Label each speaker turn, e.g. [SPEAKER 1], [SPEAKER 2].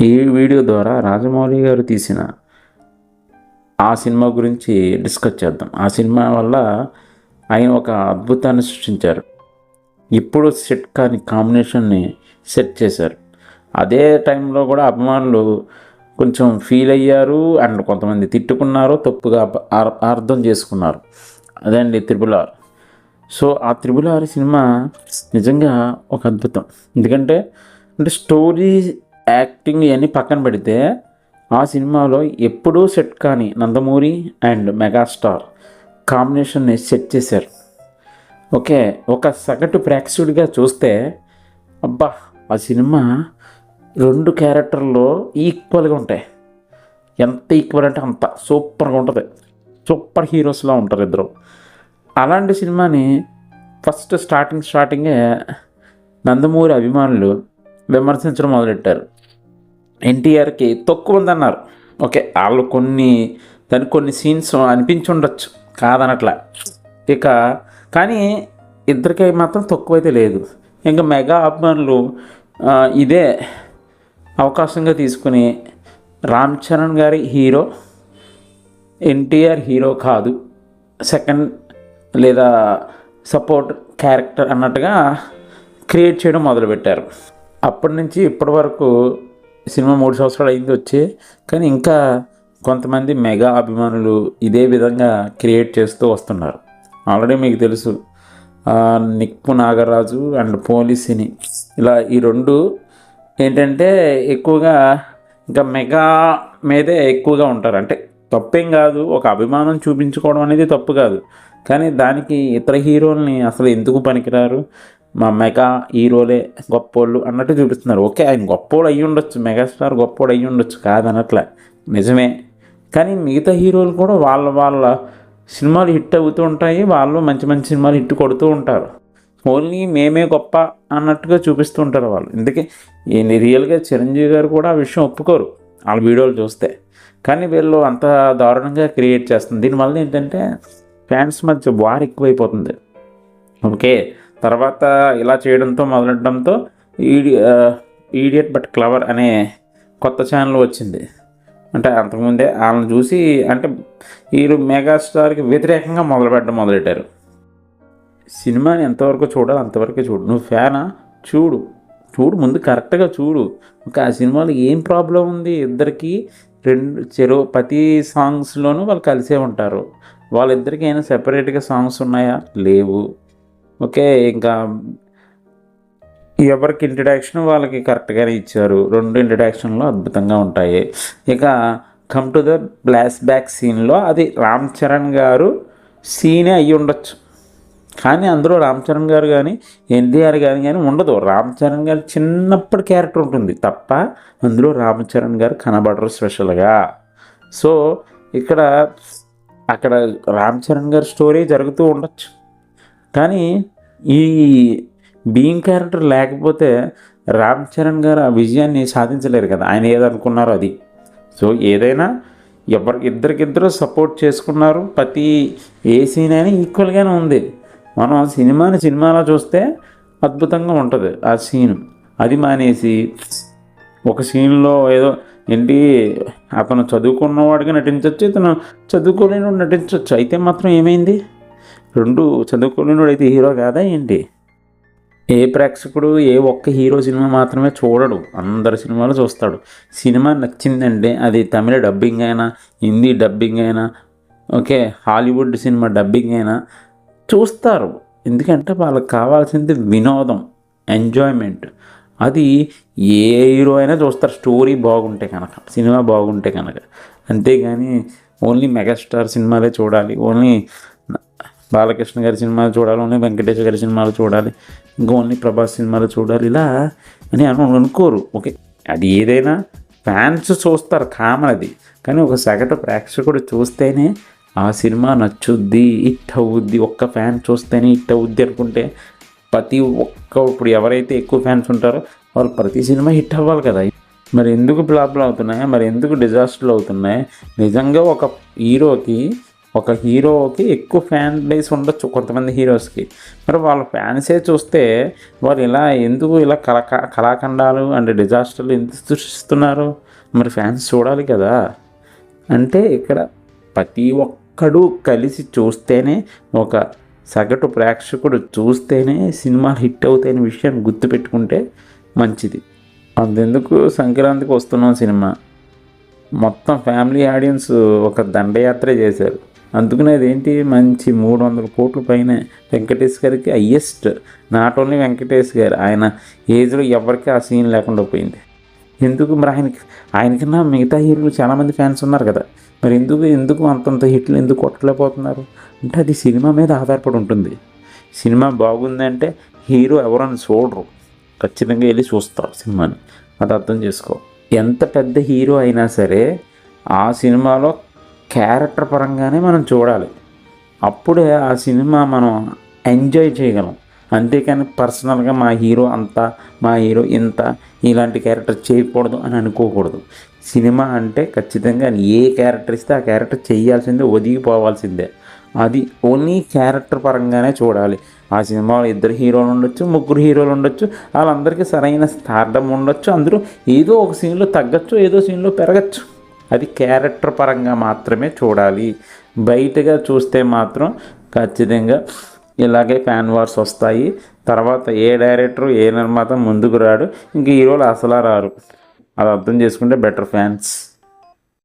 [SPEAKER 1] ఈ వీడియో ద్వారా రాజమౌళి గారు తీసిన ఆ సినిమా గురించి డిస్కస్ చేద్దాం. ఆ సినిమా వల్ల ఆయన ఒక అద్భుతాన్ని సృష్టించారు. ఇప్పుడు సెట్ కాని కాంబినేషన్ని సెట్ చేశారు. అదే టైంలో కూడా అభిమానులు కొంచెం ఫీల్ అయ్యారు అండ్ కొంతమంది తిట్టుకున్నారు తప్పుగా అర్- అర్థం చేసుకున్నారు. అదే అండి త్రిబుల్ ఆర్. సో ఆ త్రిబుల్ ఆర్ సినిమా నిజంగా ఒక అద్భుతం. ఎందుకంటే అంటే స్టోరీ యాక్టింగ్ ఇవన్నీ పక్కన పెడితే ఆ సినిమాలో ఎప్పుడూ సెట్ కాని నందమూరి అండ్ మెగాస్టార్ కాంబినేషన్ని సెట్ చేశారు. ఓకే ఒక సగటు ప్రేక్షకుడిగా చూస్తే అబ్బా ఆ సినిమా రెండు క్యారెక్టర్లో ఈక్వల్గా ఉంటాయి. ఎంత ఈక్వల్ అంటే అంత సూపర్గా ఉంటుంది. సూపర్ హీరోస్లా ఉంటారు ఇద్దరు. అలాంటి సినిమాని ఫస్ట్ స్టార్టింగ్ స్టార్టింగే నందమూరి అభిమానులు విమర్శించడం మొదలెట్టారు. ఎన్టీఆర్కి తక్కువ ఉందన్నారు ఓకే వాళ్ళు కొన్ని దానికి కొన్ని సీన్స్ అనిపించి ఉండొచ్చు కాదనట్లా. ఇక కానీ ఇద్దరికి మాత్రం తక్కువైతే లేదు. ఇంకా మెగా అభిమానులు ఇదే అవకాశంగా తీసుకుని రామ్ చరణ్ గారి హీరో ఎన్టీఆర్ హీరో కాదు సెకండ్ లేదా సపోర్ట్ క్యారెక్టర్ అన్నట్టుగా క్రియేట్ చేయడం మొదలుపెట్టారు. అప్పటి నుంచి ఇప్పటి వరకు సినిమా మూడు సంవత్సరాలు అయింది వచ్చి కానీ ఇంకా కొంతమంది మెగా అభిమానులు ఇదే విధంగా క్రియేట్ చేస్తూ వస్తున్నారు. ఆల్రెడీ మీకు తెలుసు నిప్పు నాగరాజు అండ్ పోలీసిని. ఇలా ఈ రెండు ఏంటంటే ఎక్కువగా ఇంకా మెగా మీదే ఎక్కువగా ఉంటారు. అంటే తప్పేం కాదు ఒక అభిమానం చూపించుకోవడం అనేది తప్పు కాదు. కానీ దానికి ఇతర హీరోల్ని అసలు ఎందుకు పనికిరారు? మా మెగా హీరోలే గొప్పోళ్ళు అన్నట్టు చూపిస్తున్నారు. ఓకే ఆయన గొప్పోడు అయ్యి ఉండొచ్చు మెగాస్టార్ గొప్పోడు అయ్యి ఉండొచ్చు కాదనట్లే నిజమే. కానీ మిగతా హీరోలు కూడా వాళ్ళ వాళ్ళ సినిమాలు హిట్ అవుతూ ఉంటాయి వాళ్ళు మంచి మంచి సినిమాలు హిట్ కొడుతూ ఉంటారు. ఓన్లీ మేమే గొప్ప అన్నట్టుగా చూపిస్తూ ఉంటారు వాళ్ళు. అందుకే ఈ రియల్గా చిరంజీవి గారు కూడా ఆ విషయం ఒప్పుకోరు వాళ్ళ వీడియోలు చూస్తే. కానీ వీళ్ళు అంత దారుణంగా క్రియేట్ చేస్తుంది దీనివల్ల ఏంటంటే ఫ్యాన్స్ మధ్య వార్ ఎక్కువైపోతుంది. ఓకే తర్వాత ఇలా చేయడంతో మొదలెట్టడంతో ఈడి ఈడియట్ బట్ క్లవర్ అనే కొత్త ఛానల్ వచ్చింది. అంటే అంతకుముందే వాళ్ళని చూసి అంటే వీరు మెగాస్టార్కి వ్యతిరేకంగా మొదలుపెట్టడం మొదలెట్టారు. సినిమాని ఎంతవరకు చూడాలి అంతవరకు చూడు. నువ్వు ఫ్యానా? చూడు. చూడు ముందు కరెక్ట్గా చూడు. ఇంకా ఆ సినిమాలో ఏం ప్రాబ్లం ఉంది? ఇద్దరికి రెండు చెరువు ప్రతి సాంగ్స్లోనూ వాళ్ళు కలిసే ఉంటారు. వాళ్ళిద్దరికి ఏమైనా సెపరేట్గా సాంగ్స్ ఉన్నాయా? లేవు. ఓకే ఇంకా ఎవరికి ఇంట్రడక్షన్ వాళ్ళకి కరెక్ట్గానే ఇచ్చారు. రెండు ఇంట్రడక్షన్లో అద్భుతంగా ఉంటాయి. ఇక come to the flashback సీన్లో అది రామ్ చరణ్ గారు సీనే అయ్యి ఉండొచ్చు. కానీ అందులో రామ్ చరణ్ గారు కానీ ఎన్టీఆర్ గారు కానీ ఉండదు. రామ్ చరణ్ గారు చిన్నప్పటి క్యారెక్టర్ ఉంటుంది. తప్ప అందులో రామ్ చరణ్ గారు కనబడరు స్పెషల్గా సో ఇక్కడ అక్కడ రామ్ చరణ్ గారి స్టోరీ జరుగుతూ ఉండొచ్చు. కానీ ఈ బీయింగ్ క్యారెక్టర్ లేకపోతే రామ్ చరణ్ గారు ఆ విజయాన్ని సాధించలేరు కదా. ఆయన ఏదనుకున్నారో అది. సో ఏదైనా ఎవరి ఇద్దరికిద్దరు సపోర్ట్ చేసుకున్నారు. ప్రతి ఏ సీన్ అయినా ఈక్వల్గానే ఉంది. మనం సినిమాని సినిమాలో చూస్తే అద్భుతంగా ఉంటుంది ఆ సీన్ అది మానేసి ఒక సీన్లో ఏదో ఏంటి అతను చదువుకున్నవాడిగా నటించవచ్చు ఇతను చదువుకోలేని నటించవచ్చు అయితే మాత్రం ఏమైంది? రెండు చదువుకోలేనివాడు అయితే హీరో కాదా ఏంటి? ఏ ప్రేక్షకుడు ఏ ఒక్క హీరో సినిమా మాత్రమే చూడడు. అందరు సినిమాలు చూస్తాడు. సినిమా నచ్చిందంటే అది తమిళ డబ్బింగ్ అయినా హిందీ డబ్బింగ్ అయినా ఓకే హాలీవుడ్ సినిమా డబ్బింగ్ అయినా చూస్తారు. ఎందుకంటే వాళ్ళకి కావాల్సింది వినోదం ఎంజాయ్మెంట్. అది ఏ హీరో అయినా చూస్తారు. స్టోరీ బాగుంటే కనుక సినిమా బాగుంటే కనుక. అంతేగాని ఓన్లీ మెగాస్టార్ సినిమాలే చూడాలి. ఓన్లీ బాలకృష్ణ గారి సినిమాలు చూడాలి ఓన్లీ వెంకటేష్ గారి సినిమాలు చూడాలి ఇంకా ఓన్లీ ప్రభాస్ సినిమాలు చూడాలి ఇలా అని అనుకోరు. ఓకే అది ఏదైనా ఫ్యాన్స్ చూస్తారు కామన్ అది కానీ ఒక సగటు ప్రేక్షకుడు చూస్తేనే ఆ సినిమా నచ్చుద్ది హిట్ అవుద్ది. ఒక్క ఫ్యాన్ చూస్తేనే హిట్ అవుద్ది అనుకుంటే ప్రతి ఒక్క ఇప్పుడు ఎవరైతే ఎక్కువ ఫ్యాన్స్ ఉంటారో వాళ్ళు ప్రతి సినిమా హిట్ అవ్వాలి కదా. మరి ఎందుకు ఫ్లాప్లు అవుతున్నాయి? మరి ఎందుకు డిజాస్టర్లు అవుతున్నాయి? నిజంగా ఒక హీరోకి ఒక హీరోకి ఎక్కువ ఫ్యాన్ బేస్ ఉండొచ్చు కొంతమంది హీరోస్కి. మరి వాళ్ళ ఫ్యాన్సే చూస్తే వాళ్ళు ఇలా ఎందుకు ఇలా కళా కళాఖండాలు అండ్ డిజాస్టర్లు ఎందుకు సృష్టిస్తున్నారు? మరి ఫ్యాన్స్ చూడాలి కదా. అంటే ఇక్కడ ప్రతి ఒక్కడు కలిసి చూస్తేనే ఒక సగటు ప్రేక్షకుడు చూస్తేనే సినిమా హిట్ అవుతాయనే విషయాన్ని గుర్తుపెట్టుకుంటే మంచిది. అంతెందుకు సంక్రాంతికి వస్తున్నాం సినిమా. మొత్తం ఫ్యామిలీ ఆడియన్స్ ఒక దండయాత్ర చేశారు. అందుకనే అదేంటి? మంచి మూడు వందల కోట్ల పైన వెంకటేష్ గారికి హయ్యెస్ట్ నాట్ ఓన్లీ వెంకటేష్ గారు ఆయన ఏజ్లో ఎవరికి ఆ సీన్ లేకుండా పోయింది. ఎందుకు మరి ఆయనకి ఆయనకన్నా మిగతా హీరోలు చాలామంది ఫ్యాన్స్ ఉన్నారు కదా. మరి ఎందుకు ఎందుకు అంతంత హిట్లు ఎందుకు కొట్టలేకపోతున్నారు? అంటే అది సినిమా మీద ఆధారపడి ఉంటుంది. సినిమా బాగుందంటే హీరో ఎవరని చూడరు. ఖచ్చితంగా వెళ్ళి చూస్తారు సినిమాని. అది అర్థం చేసుకో. ఎంత పెద్ద హీరో అయినా సరే ఆ సినిమాలో క్యారెక్టర్ పరంగానే మనం చూడాలి. అప్పుడే ఆ సినిమా మనం ఎంజాయ్ చేయగలం. అంతేకాని పర్సనల్గా మా హీరో అంత మా హీరో ఇంత ఇలాంటి క్యారెక్టర్ చేయకూడదు అని అనుకోకూడదు. సినిమా అంటే ఖచ్చితంగా ఏ క్యారెక్టర్ ఇస్తే ఆ క్యారెక్టర్ చేయాల్సిందే ఒదిగిపోవాల్సిందే. అది ఓన్లీ క్యారెక్టర్ పరంగానే చూడాలి. ఆ సినిమాలో ఇద్దరు హీరోలు ఉండొచ్చు ముగ్గురు హీరోలు ఉండొచ్చు వాళ్ళందరికీ సరైన స్థార్థం ఉండొచ్చు అందరూ ఏదో ఒక సీన్లో తగ్గచ్చు ఏదో సీన్లో పెరగచ్చు. అది క్యారెక్టర్ పరంగా మాత్రమే చూడాలి. బయటగా చూస్తే మాత్రం ఖచ్చితంగా ఇలాగే ఫ్యాన్ వార్స్ వస్తాయి. తర్వాత ఏ డైరెక్టర్ ఏ నిర్మాత ముందుకు రాడు ఇంక హీరోలు అసలు రారు. అది అర్థం చేసుకుంటే బెటర్ ఫ్యాన్స్